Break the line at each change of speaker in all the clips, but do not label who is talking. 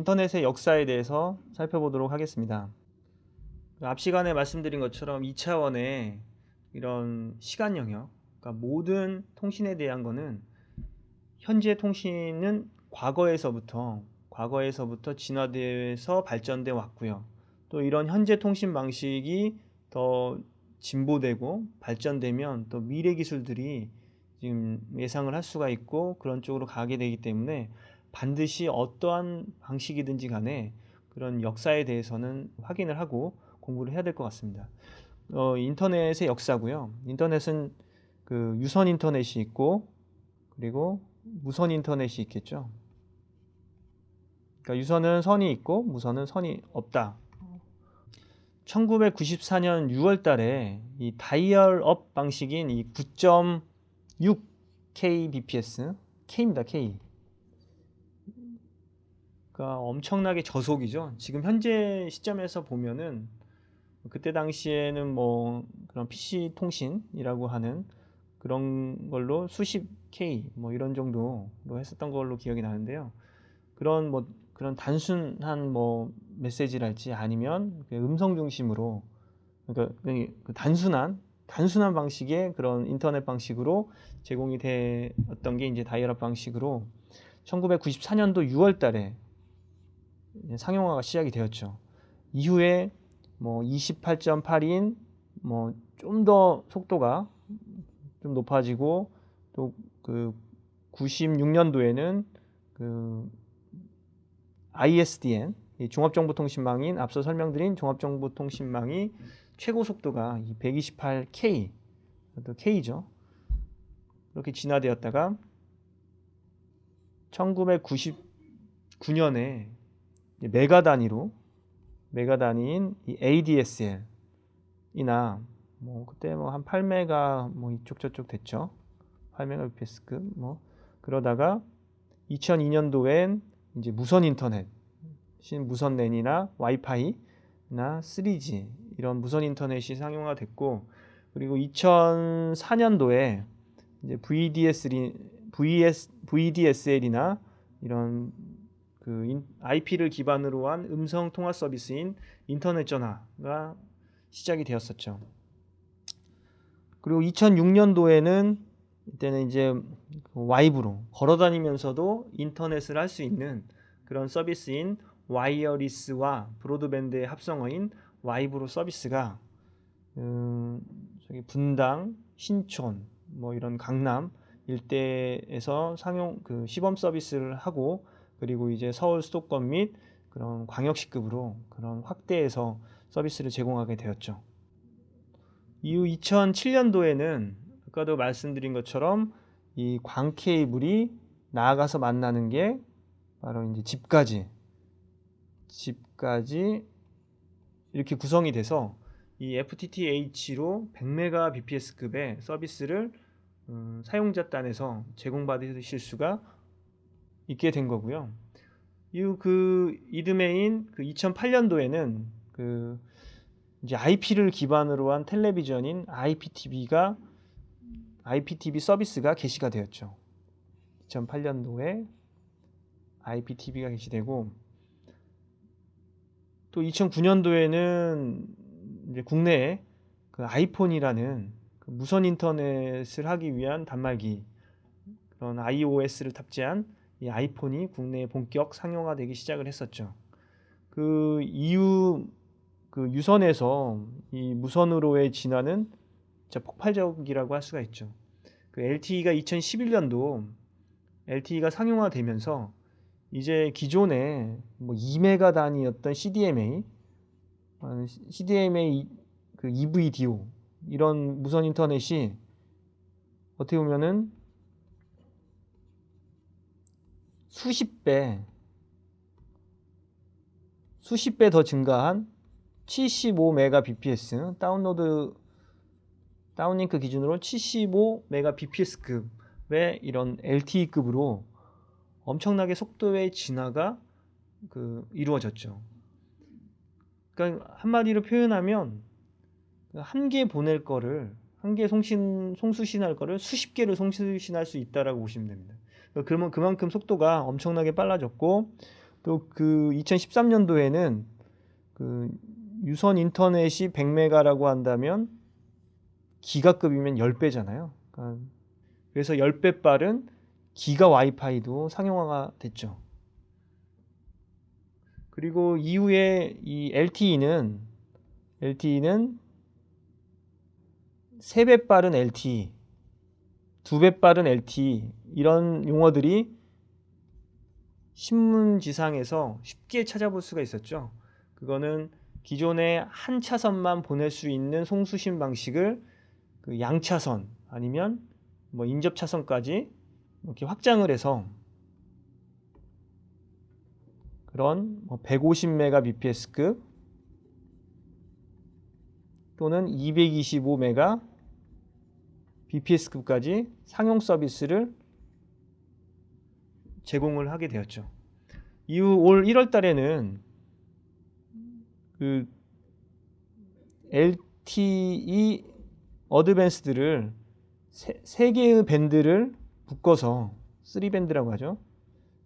인터넷의 역사에 대해서 살펴보도록 하겠습니다. 앞 시간에 말씀드린 것처럼 2차원의 이런 시간 영역, 그러니까 모든 통신에 대한 거는 현재 통신은 과거에서부터 과거에서부터 진화돼서 발전돼 왔고요. 또 이런 현재 통신 방식이 더 진보되고 발전되면 또 미래 기술들이 지금 예상을 할 수가 있고 그런 쪽으로 가게 되기 때문에 반드시 어떠한 방식이든지 간에 그런 역사에 대해서는 확인을 하고 공부를 해야 될 것 같습니다. 어, 인터넷의 역사고요. 인터넷은 그 유선 인터넷이 있고 그리고 무선 인터넷이 있겠죠. 그러니까 유선은 선이 있고 무선은 선이 없다. 1994년 6월 달에 이 다이얼업 방식인 이 9.6 kbps K입니다. K. 그러니까 엄청나게 저속이죠. 지금 현재 시점에서 보면은 그때 당시에는 뭐 그런 PC 통신이라고 하는 그런 걸로 수십 K 뭐 이런 정도로 했었던 걸로 기억이 나는데요. 그런 뭐 그런 단순한 뭐 메시지랄지 아니면 그 음성 중심으로 그러니까 그 단순한 단순한 방식의 그런 인터넷 방식으로 제공이 되었던 게 이제 다이얼업 방식으로 1994년도 6월 달에 상용화가 시작이 되었죠. 이후에 뭐 28.8인 뭐 좀 더 속도가 좀 높아지고 또 그 96년도에는 그 ISDN 종합정보통신망인 앞서 설명드린 종합정보통신망이 최고 속도가 128K 또 K죠. 이렇게 진화되었다가 1999년에 메가 단위로 메가 단위인 이 ADSL이나 뭐 그때 뭐 한 8메가 뭐 이쪽 저쪽 됐죠. 8메가 bps급 뭐 그러다가 2002년도엔 이제 무선 인터넷, 신 무선 랜이나 와이파이나 3G 이런 무선 인터넷이 상용화 됐고 그리고 2004년도에 이제 VDSL, VS, VDSL이나 이런 그 IP를 기반으로 한 음성 통화 서비스인 인터넷 전화가 시작이 되었었죠. 그리고 2006년도에는 이때는 이제 와이브로 걸어 다니면서도 인터넷을 할 수 있는 그런 서비스인 와이어리스와 브로드밴드의 합성어인 와이브로 서비스가 음, 저기 분당, 신촌, 뭐 이런 강남 일대에서 상용 그 시범 서비스를 하고 그리고 이제 서울 수도권 및 그런 광역시급으로 그런 확대해서 서비스를 제공하게 되었죠. 이후 2007년도에는 아까도 말씀드린 것처럼 이 광 케이블이 나아가서 만나는 게 바로 이제 집까지 집까지 이렇게 구성이 돼서 이 FTTH로 100Mbps급의 서비스를 음, 사용자 단에서 제공받으실 수가 있게 된 거고요. 이후 그 이듬해인 그 2008년도에는 그 이제 IP를 기반으로 한 텔레비전인 IPTV가 IPTV 서비스가 개시가 되었죠. 2008년도에 IPTV가 개시되고 또 2009년도에는 이제 국내에 그 아이폰이라는 그 무선 인터넷을 하기 위한 단말기 그런 iOS를 탑재한 이 아이폰이 국내에 본격 상용화 되기 시작을 했었죠. 그 이후 그 유선에서 이 무선으로의 진화는 진짜 폭발적이라고 할 수가 있죠. 그 LTE가 2011년도 LTE가 상용화되면서 이제 기존에 뭐 2메가 단위였던 CDMA, CDMA 그 EVDO 이런 무선 인터넷이 어떻게 보면은 수십 배, 수십 배 더 증가한 75메가bps 다운로드 다운링크 기준으로 75메가bps급의 이런 LTE급으로 엄청나게 속도의 진화가 그 이루어졌죠. 그러니까 한마디로 표현하면 한 개 보낼 거를 한 개 송신 송수신할 거를 수십 개를 송수신할 수 있다라고 보시면 됩니다. 그러면 그만큼 속도가 엄청나게 빨라졌고 또 그 2013년도에는 그 유선 인터넷이 100메가라고 한다면 기가급이면 10배잖아요. 그러니까 그래서 10배 빠른 기가 와이파이도 상용화가 됐죠. 그리고 이후에 이 LTE는 LTE는 3배 빠른 LTE, 2배 빠른 LTE 이런 용어들이 신문지상에서 쉽게 찾아볼 수가 있었죠. 그거는 기존에 한 차선만 보낼 수 있는 송수신 방식을 그 양차선 아니면 뭐 인접 차선까지 이렇게 확장을 해서 그런 뭐 150mbps급 또는 225메가 bps급까지 상용 서비스를 제공을 하게 되었죠. 이후 올 1월 달에는 그 LTE 어드밴스드를 세, 세 개의 밴드를 묶어서 3밴드라고 하죠.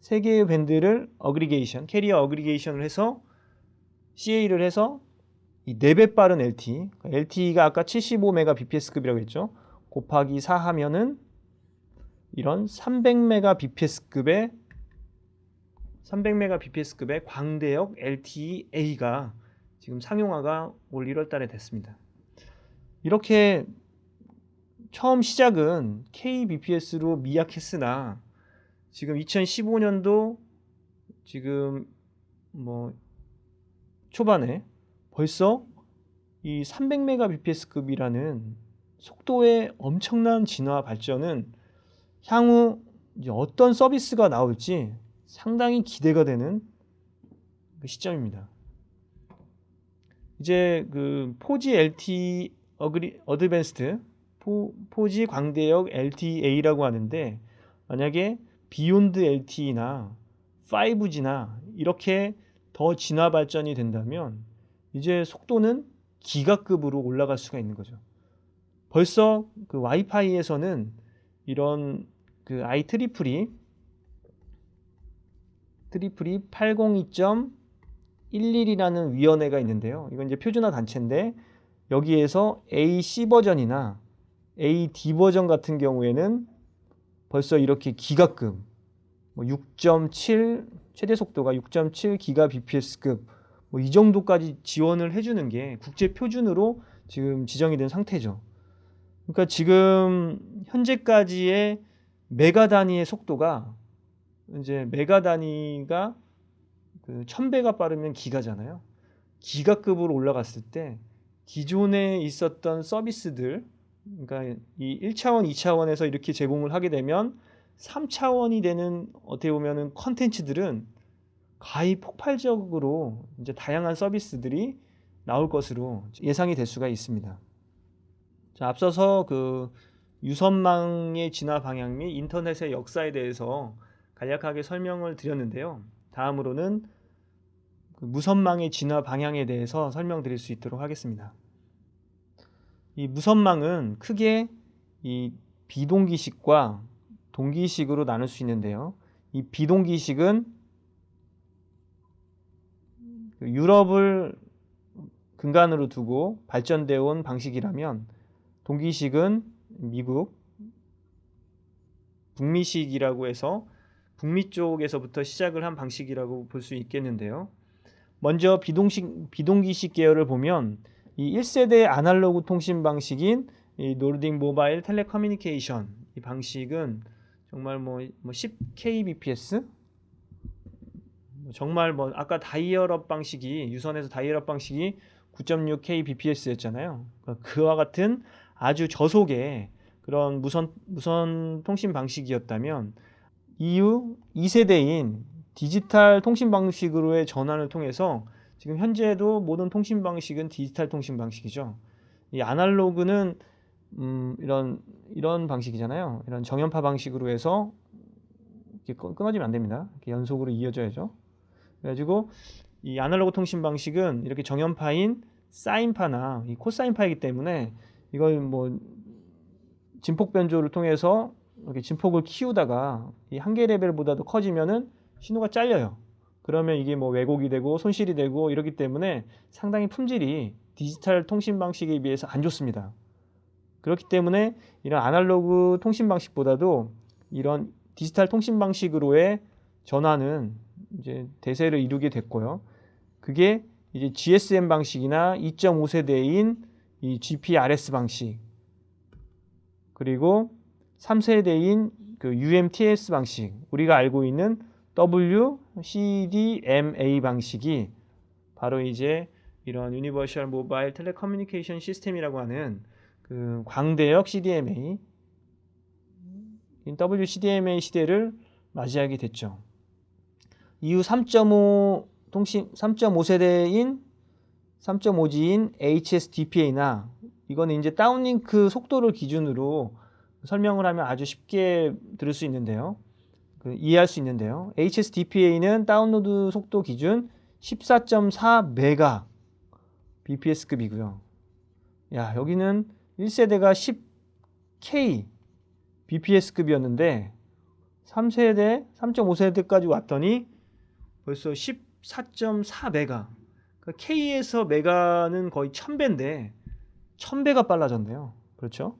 세 개의 밴드를 어그리게이션, 캐리어 어그리게이션을 해서 CA를 해서 이 4배 빠른 LTE, LTE가 아까 75Mbps급이라고 했죠. 곱하기 4 하면은 이런 300Mbps급의 300Mbps급의 광대역 LTE-A가 지금 상용화가 올 1월 달에 됐습니다. 이렇게 처음 시작은 KBPS로 미약했으나 지금 2015년도 지금 뭐 초반에 벌써 이 300Mbps급이라는 속도의 엄청난 진화 발전은 향후 어떤 서비스가 나올지 상당히 기대가 되는 그 시점입니다. 이제 그 4G LTE 어그리, 어드밴스드 4G 광대역 LTEA라고 하는데 만약에 비욘드 LTE나 5G나 이렇게 더 진화 발전이 된다면 이제 속도는 기가급으로 올라갈 수가 있는 거죠. 벌써 그 와이파이에서는 이런 그 IEEE 트리플이 802.11이라는 위원회가 있는데요. 이건 이제 표준화 단체인데 여기에서 AC 버전이나 AD 버전 같은 경우에는 벌써 이렇게 기가급 뭐6.7 최대 속도가 6.7 기가 bps급 뭐 이 정도까지 지원을 해주는 게 국제 표준으로 지금 지정이 된 상태죠. 그러니까 지금 현재까지의 메가 단위의 속도가 이제 메가 단위가 그 1000배가 빠르면 기가잖아요. 기가급으로 올라갔을 때 기존에 있었던 서비스들 그러니까 이 1차원, 2차원에서 이렇게 제공을 하게 되면 3차원이 되는 어떻게 보면은 컨텐츠들은 가히 폭발적으로 이제 다양한 서비스들이 나올 것으로 예상이 될 수가 있습니다. 자, 앞서서 그 유선망의 진화 방향 및 인터넷의 역사에 대해서 간략하게 설명을 드렸는데요. 다음으로는 그 무선망의 진화 방향에 대해서 설명드릴 수 있도록 하겠습니다. 이 무선망은 크게 이 비동기식과 동기식으로 나눌 수 있는데요. 이 비동기식은 그 유럽을 근간으로 두고 발전되어 온 방식이라면 동기식은 미국, 북미식이라고 해서 북미 쪽에서부터 시작을 한 방식이라고 볼 수 있겠는데요. 먼저 비동식, 비동기식 계열을 보면 이 1세대 아날로그 통신 방식인 이 노르딕 모바일 텔레커뮤니케이션 이 방식은 정말 뭐, 뭐 10kbps 정말 뭐 아까 다이얼업 방식이 유선에서 다이얼업 방식이 9.6 kbps였잖아요. 그러니까 그와 같은 아주 저속의 그런 무선 무선 통신 방식이었다면 이후 2세대인 디지털 통신 방식으로의 전환을 통해서 지금 현재도 모든 통신 방식은 디지털 통신 방식이죠. 이 아날로그는 음, 이런 이런 방식이잖아요. 이런 정연파 방식으로 해서 이렇게 끊어지면 안 됩니다. 연속으로 이어져야죠. 그래가지고 이 아날로그 통신 방식은 이렇게 정연파인 사인파나 이 코사인파이기 때문에 이걸 뭐 진폭 변조를 통해서 이렇게 진폭을 키우다가 이 한계 레벨보다도 커지면은 신호가 잘려요. 그러면 이게 뭐 왜곡이 되고 손실이 되고 이러기 때문에 상당히 품질이 디지털 통신 방식에 비해서 안 좋습니다. 그렇기 때문에 이런 아날로그 통신 방식보다도 이런 디지털 통신 방식으로의 전환은 이제 대세를 이루게 됐고요. 그게 이제 GSM 방식이나 2.5세대인 이 GPRS 방식 그리고 3세대인 그 UMTS 방식 우리가 알고 있는 WCDMA 방식이 바로 이제 이런 유니버셜 모바일 텔레커뮤니케이션 시스템이라고 하는 그 광대역 CDMA WCDMA 시대를 맞이하게 됐죠. 이후 3.5 통신 3.5세대인 3.5G인 HSDPA나 이거는 이제 다운링크 속도를 기준으로 설명을 하면 아주 쉽게 들을 수 있는데요. 그 이해할 수 있는데요. HSDPA는 다운로드 속도 기준 14.4 메가 bps급이고요. 야, 여기는 1세대가 10K bps급이었는데 3세대, 3.5세대까지 왔더니 벌써 14.4 메가. 그러니까 K에서 메가는 거의 1000배인데 1000배가 빨라졌네요. 그렇죠?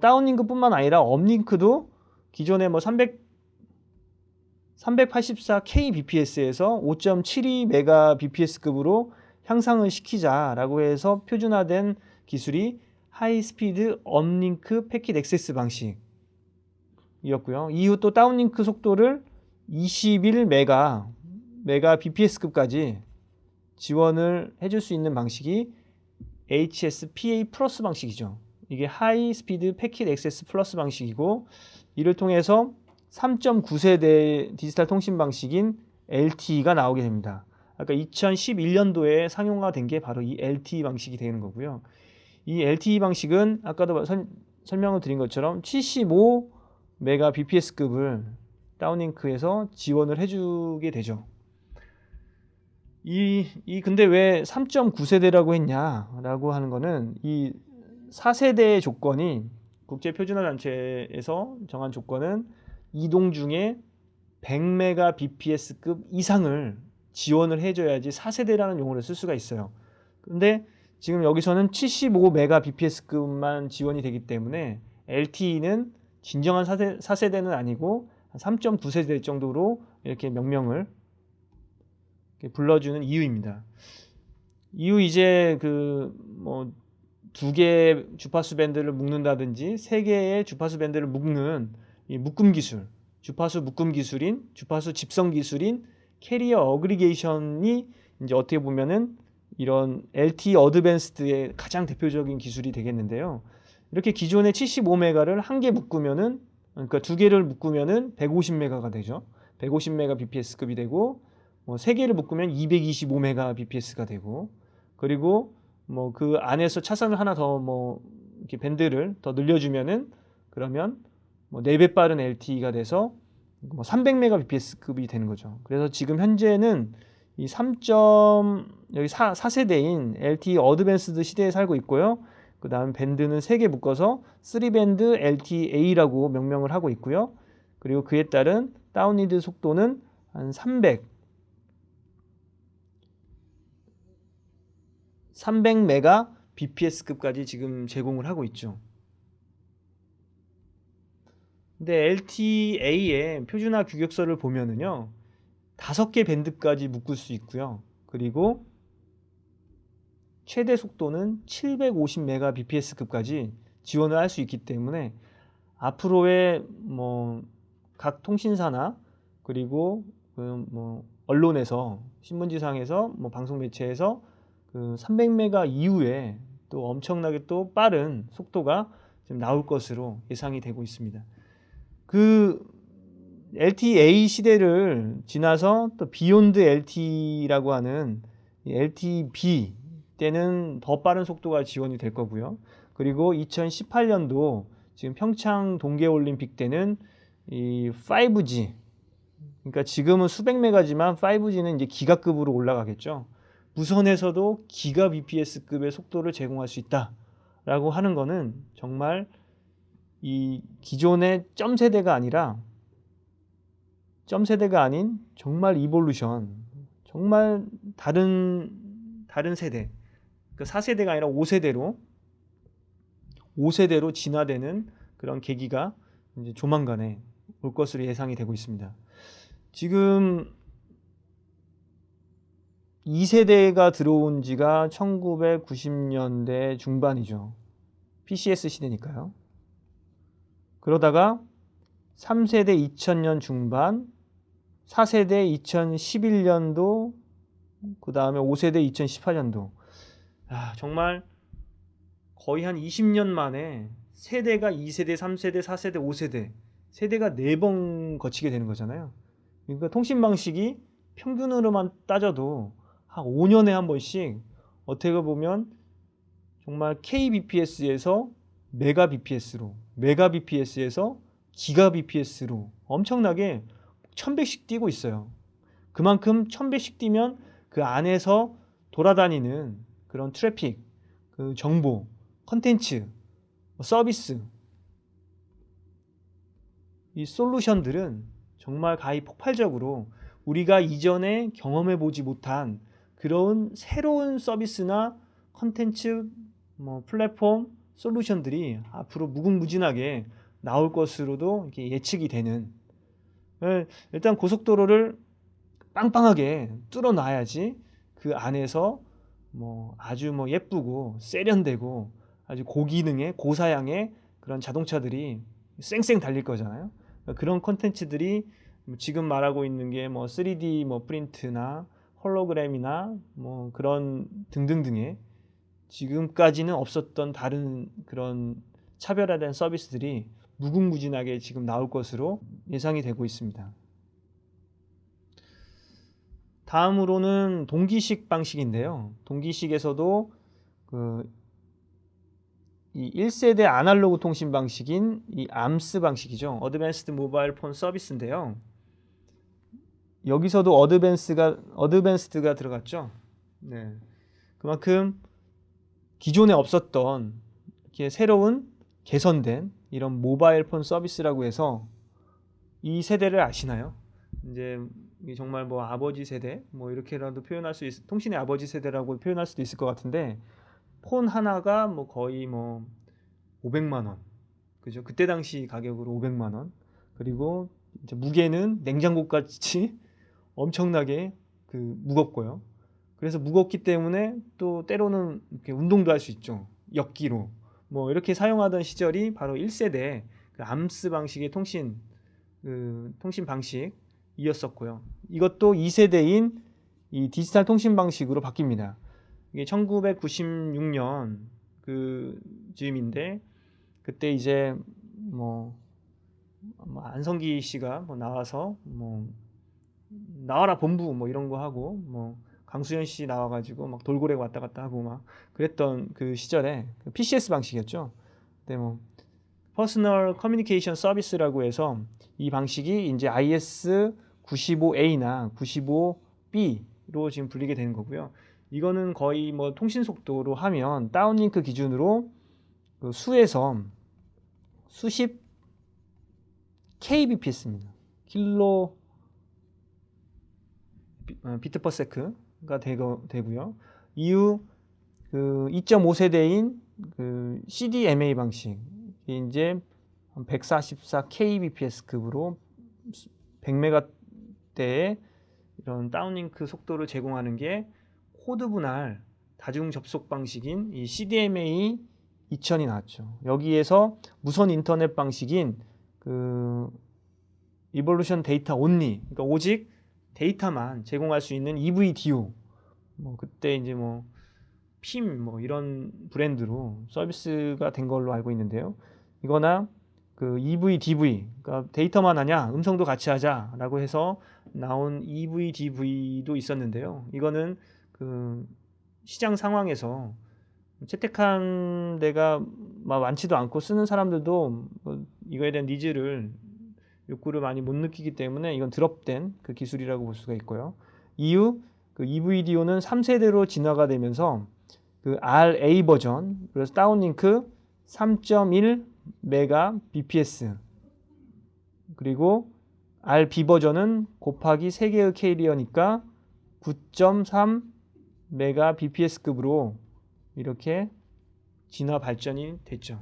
다운링크뿐만 아니라 업링크도 기존에 뭐 300, 384 kbps에서 5.72 mbps급으로 향상을 시키자라고 해서 표준화된 기술이 하이스피드 업링크 패킷 액세스 방식이었고요. 이후 또 다운링크 속도를 21 메가 메가 bps급까지 지원을 해줄 수 있는 방식이 HSPA 플러스 방식이죠. 이게 하이 스피드 패킷 액세스 플러스 방식이고 이를 통해서 3.9세대 디지털 통신 방식인 LTE가 나오게 됩니다. 아까 2011년도에 상용화된 게 바로 이 LTE 방식이 되는 거고요. 이 LTE 방식은 아까도 선, 설명을 드린 것처럼 75 메가 bps급을 다운링크에서 지원을 해주게 되죠. 이, 이 근데 왜 3.9세대라고 했냐라고 하는 거는 이 4세대의 조건이 국제 표준화 단체에서 정한 조건은 이동 중에 100메가 bps급 이상을 지원을 해줘야지 4세대라는 용어를 쓸 수가 있어요. 근데 지금 여기서는 75메가 bps급만 지원이 되기 때문에 LTE는 진정한 4세, 4세대는 아니고 3.9세대 정도로 이렇게 명명을 불러주는 이유입니다. 이후 이제 그 뭐 두 개의 주파수 밴드를 묶는다든지 세 개의 주파수 밴드를 묶는 이 묶음 기술, 주파수 묶음 기술인 주파수 집성 기술인 캐리어 어그리게이션이 이제 어떻게 보면은 이런 LTE 어드밴스드의 가장 대표적인 기술이 되겠는데요. 이렇게 기존의 75메가를 한 개 묶으면은 그러니까 두 개를 묶으면은 150메가가 되죠. 150메가 bps급이 되고 뭐 세 개를 묶으면 225메가 bps가 되고 그리고 뭐 그 안에서 차선을 하나 더 뭐 이렇게 밴드를 더 늘려주면은 그러면 뭐 4배 빠른 LTE가 돼서 뭐 300mbps급이 되는 거죠. 그래서 지금 현재는 이 3. 여기 4, 4세대인 LTE 어드밴스드 시대에 살고 있고요. 그 다음 밴드는 3개 묶어서 3밴드 LTEA라고 명명을 하고 있고요. 그리고 그에 따른 다운리드 속도는 한 300, 300메가 bps급까지 지금 제공을 하고 있죠. 근데 LTA의 표준화 규격서를 보면은요. 다섯 개 밴드까지 묶을 수 있고요. 그리고 최대 속도는 750메가 bps급까지 지원을 할 수 있기 때문에 앞으로의 뭐 각 통신사나 그리고 그뭐 언론에서 신문지상에서 뭐 방송 매체에서 그 300메가 이후에 또 엄청나게 또 빠른 속도가 지금 나올 것으로 예상이 되고 있습니다. 그 LTE 시대를 지나서 또 비욘드 LTE라고 하는 LTE-B 때는 더 빠른 속도가 지원이 될 거고요. 그리고 2018년도 지금 평창 동계올림픽 때는 이 5G 그러니까 지금은 수백 메가지만 5G는 이제 기가급으로 올라가겠죠. 무선에서도 기가 bps급의 속도를 제공할 수 있다라고 하는 거는 정말 이 기존의 점 세대가 아니라 점 세대가 아닌 정말 이볼루션 정말 다른 다른 세대 그 4세대가 아니라 5세대로 5세대로 진화되는 그런 계기가 이제 조만간에 올 것으로 예상이 되고 있습니다. 지금 2세대가 들어온 지가 1990년대 중반이죠. PCS 시대니까요. 그러다가 3세대 2000년 중반, 4세대 2011년도, 그 다음에 5세대 2018년도. 아, 정말 거의 한 20년 만에 세대가 2세대, 3세대, 4세대, 5세대, 세대가 4번 거치게 되는 거잖아요. 그러니까 통신 방식이 평균으로만 따져도 한 5년에 한 번씩 어떻게 보면 정말 kbps에서 메가bps로, 메가bps에서 기가bps로 엄청나게 1000배씩 뛰고 있어요. 그만큼 1000배씩 뛰면 그 안에서 돌아다니는 그런 트래픽, 그 정보, 컨텐츠, 서비스 이 솔루션들은 정말 가히 폭발적으로 우리가 이전에 경험해 보지 못한 그런 새로운 서비스나 컨텐츠 뭐 플랫폼 솔루션들이 앞으로 무궁무진하게 나올 것으로도 예측이 되는 예, 일단 고속도로를 빵빵하게 뚫어 놔야지 그 안에서 뭐 아주 뭐 예쁘고 세련되고 아주 고기능의 고사양의 그런 자동차들이 쌩쌩 달릴 거잖아요. 그런 콘텐츠들이 지금 말하고 있는 게 뭐 3D 뭐 프린트나 홀로그램이나 뭐 그런 등등등의 지금까지는 없었던 다른 그런 차별화된 서비스들이 무궁무진하게 지금 나올 것으로 예상이 되고 있습니다. 다음으로는 동기식 방식인데요. 동기식에서도 그 이 1세대 아날로그 통신 방식인 이 암스 방식이죠. 어드밴스드 모바일 폰 서비스인데요. 여기서도 어드밴스가 어드밴스드가 들어갔죠. 네. 그만큼 기존에 없었던 이렇게 새로운 개선된 이런 모바일 폰 서비스라고 해서 이 세대를 아시나요? 이제 정말 뭐 아버지 세대 뭐 이렇게라도 표현할 수 있, 통신의 아버지 세대라고 표현할 수도 있을 것 같은데 폰 하나가 뭐 거의 뭐 500만 원 그죠? 그때 당시 가격으로 500만 원 그리고 이제 무게는 냉장고 같이 엄청나게 그 무겁고요. 그래서 무겁기 때문에 또 때로는 이렇게 운동도 할 수 있죠. 역기로 뭐 이렇게 사용하던 시절이 바로 1세대 그 암스 방식의 통신 그 통신 방식이었었고요. 이것도 2세대인 이 디지털 통신 방식으로 바뀝니다. 이게 1996년 그 즈음인데 그때 이제 뭐, 뭐 안성기 씨가 뭐 나와서 뭐 나와라 본부 뭐 이런 거 하고 뭐 강수현 씨 나와가지고 막 돌고래 왔다 갔다 하고 막 그랬던 그 시절에 그 PCS 방식이었죠. 근데 뭐 퍼스널 커뮤니케이션 서비스라고 해서 이 방식이 이제 IS 95A나 95B로 지금 불리게 되는 거고요. 이거는 거의 뭐 통신 속도로 하면 다운링크 기준으로 그 수에서 수십 kbps입니다. 킬로 어, 비트 퍼 세크가 되고, 되고요. 이후 그 2.5세대인 그 CDMA 방식 이제 144 kbps급으로 100메가대의 이런 다운링크 속도를 제공하는 게 코드 분할 다중 접속 방식인 이 CDMA 2000이 나왔죠. 여기에서 무선 인터넷 방식인 그 이볼루션 데이터 온리 그러니까 오직 데이터만 제공할 수 있는 EVDO 뭐 그때 이제 뭐 핌 뭐 이런 브랜드로 서비스가 된 걸로 알고 있는데요. 이거나 그 EVDV 그러니까 데이터만 하냐 음성도 같이 하자라고 해서 나온 EVDV도 있었는데요. 이거는 그 시장 상황에서 채택한 데가 막 많지도 않고 쓰는 사람들도 뭐 이거에 대한 니즈를 욕구를 많이 못 느끼기 때문에 이건 드롭된 그 기술이라고 볼 수가 있고요. 이후 그 EVDO는 3세대로 진화가 되면서 그 RA 버전 그래서 다운링크 3.1 메가 bps 그리고 RB 버전은 곱하기 3개의 캐리어니까 9.3 메가 bps급으로 이렇게 진화 발전이 됐죠.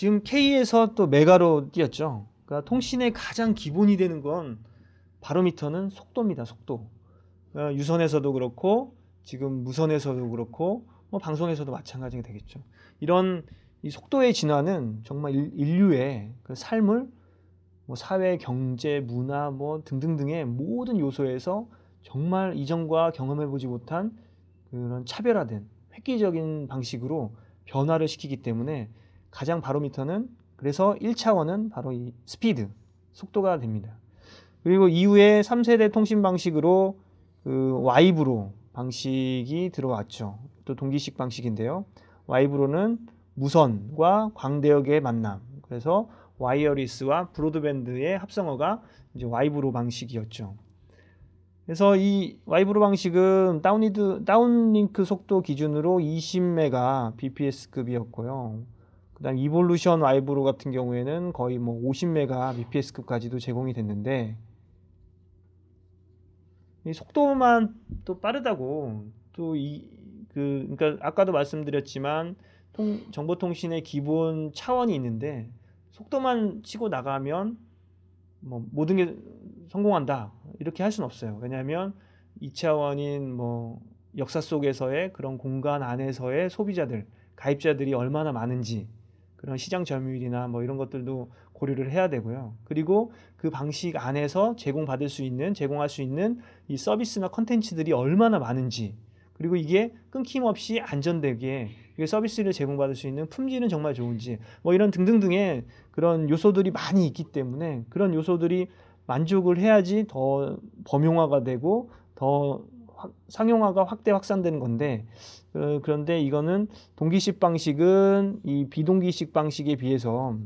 지금 K에서 또 메가로 뛰었죠. 그러니까 통신의 가장 기본이 되는 건 바로미터는 속도입니다. 속도. 어, 유선에서도 그렇고 지금 무선에서도 그렇고 뭐 방송에서도 마찬가지가 되겠죠. 이런 이 속도의 진화는 정말 일- 인류의 그 삶을 뭐 사회, 경제, 문화 뭐 등등등의 모든 요소에서 정말 이전과 경험해보지 못한 그런 차별화된 획기적인 방식으로 변화를 시키기 때문에 가장 바로미터는 그래서 1차원은 바로 이 스피드, 속도가 됩니다. 그리고 이후에 3세대 통신 방식으로 그 와이브로 방식이 들어왔죠. 또 동기식 방식인데요. 와이브로는 무선과 광대역의 만남. 그래서 와이어리스와 브로드밴드의 합성어가 이제 와이브로 방식이었죠. 그래서 이 와이브로 방식은 다운리드 다운링크 속도 기준으로 20메가 bps급이었고요. 그다음 이볼루션 와이브로 같은 경우에는 거의 뭐 50메가 bps급까지도 제공이 됐는데 이 속도만 또 빠르다고 또 이 그 그러니까 아까도 말씀드렸지만 통, 정보통신의 기본 차원이 있는데 속도만 치고 나가면 뭐 모든 게 성공한다 이렇게 할 수는 없어요. 왜냐하면 2차원인 뭐 역사 속에서의 그런 공간 안에서의 소비자들, 가입자들이 얼마나 많은지 그런 시장 점유율이나 뭐 이런 것들도 고려를 해야 되고요. 그리고 그 방식 안에서 제공받을 수 있는 제공할 수 있는 이 서비스나 컨텐츠들이 얼마나 많은지 그리고 이게 끊김없이 안전되게 이게 서비스를 제공받을 수 있는 품질은 정말 좋은지 뭐 이런 등등등의 그런 요소들이 많이 있기 때문에 그런 요소들이 만족을 해야지 더 범용화가 되고 더 확- 상용화가 확대 확산되는 건데 어, 그런데 이거는 동기식 방식은 이 비동기식 방식에 비해서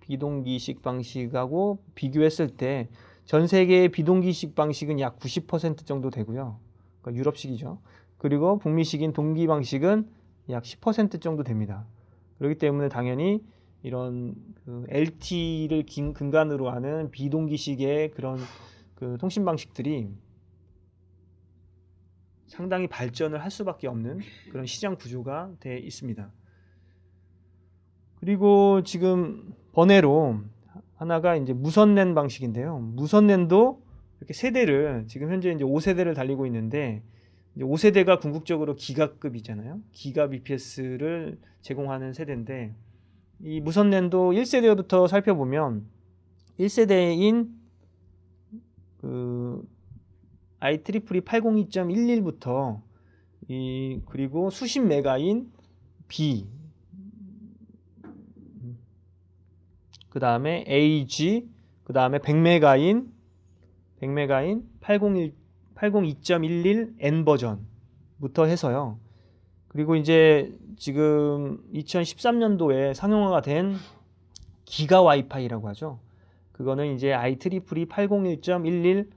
비동기식 방식하고 비교했을 때 전 세계의 비동기식 방식은 약 90% 정도 되고요. 그러니까 유럽식이죠. 그리고 북미식인 동기 방식은 약 10% 정도 됩니다. 그렇기 때문에 당연히 이런 그 LTE를 근간으로 하는 비동기식의 그런 그 통신 방식들이 상당히 발전을 할 수밖에 없는 그런 시장 구조가 돼 있습니다. 그리고 지금 번외로 하나가 이제 무선랜 방식인데요. 무선랜도 이렇게 세대를 지금 현재 이제 5세대를 달리고 있는데 이제 5세대가 궁극적으로 기가급이잖아요. 기가 bps를 제공하는 세대인데 이 무선랜도 1세대부터 살펴보면 1세대인 그 IEEE 802.11부터 이 그리고 수십 메가인 B 그 다음에 AG 그 다음에 100메가인 100메가인 801 802.11N 버전부터 해서요. 그리고 이제 지금 2013년도에 상용화가 된 기가 와이파이라고 하죠. 그거는 이제 IEEE 801.11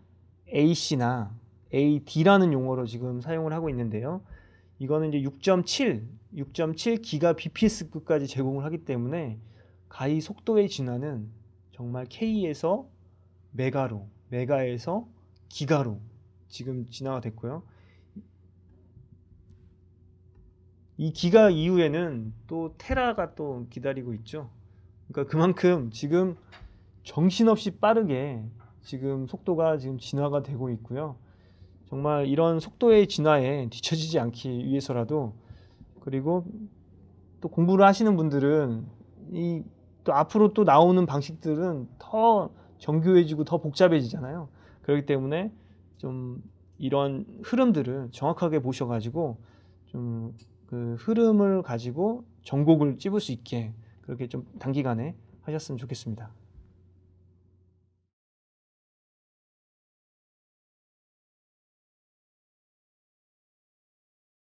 AC나 AD라는 용어로 지금 사용을 하고 있는데요. 이거는 이제 6.7, 6.7 기가 bps급까지 제공을 하기 때문에 가히 속도의 진화는 정말 K에서 메가로, 메가에서 기가로 지금 진화가 됐고요. 이 기가 이후에는 또 테라가 또 기다리고 있죠. 그러니까 그만큼 지금 정신없이 빠르게 지금 속도가 지금 진화가 되고 있고요. 정말 이런 속도의 진화에 뒤처지지 않기 위해서라도 그리고 또 공부를 하시는 분들은 이 또 앞으로 또 나오는 방식들은 더 정교해지고 더 복잡해지잖아요. 그렇기 때문에 좀 이런 흐름들을 정확하게 보셔가지고 좀 그 흐름을 가지고 전곡을 찝을 수 있게 그렇게 좀 단기간에 하셨으면 좋겠습니다.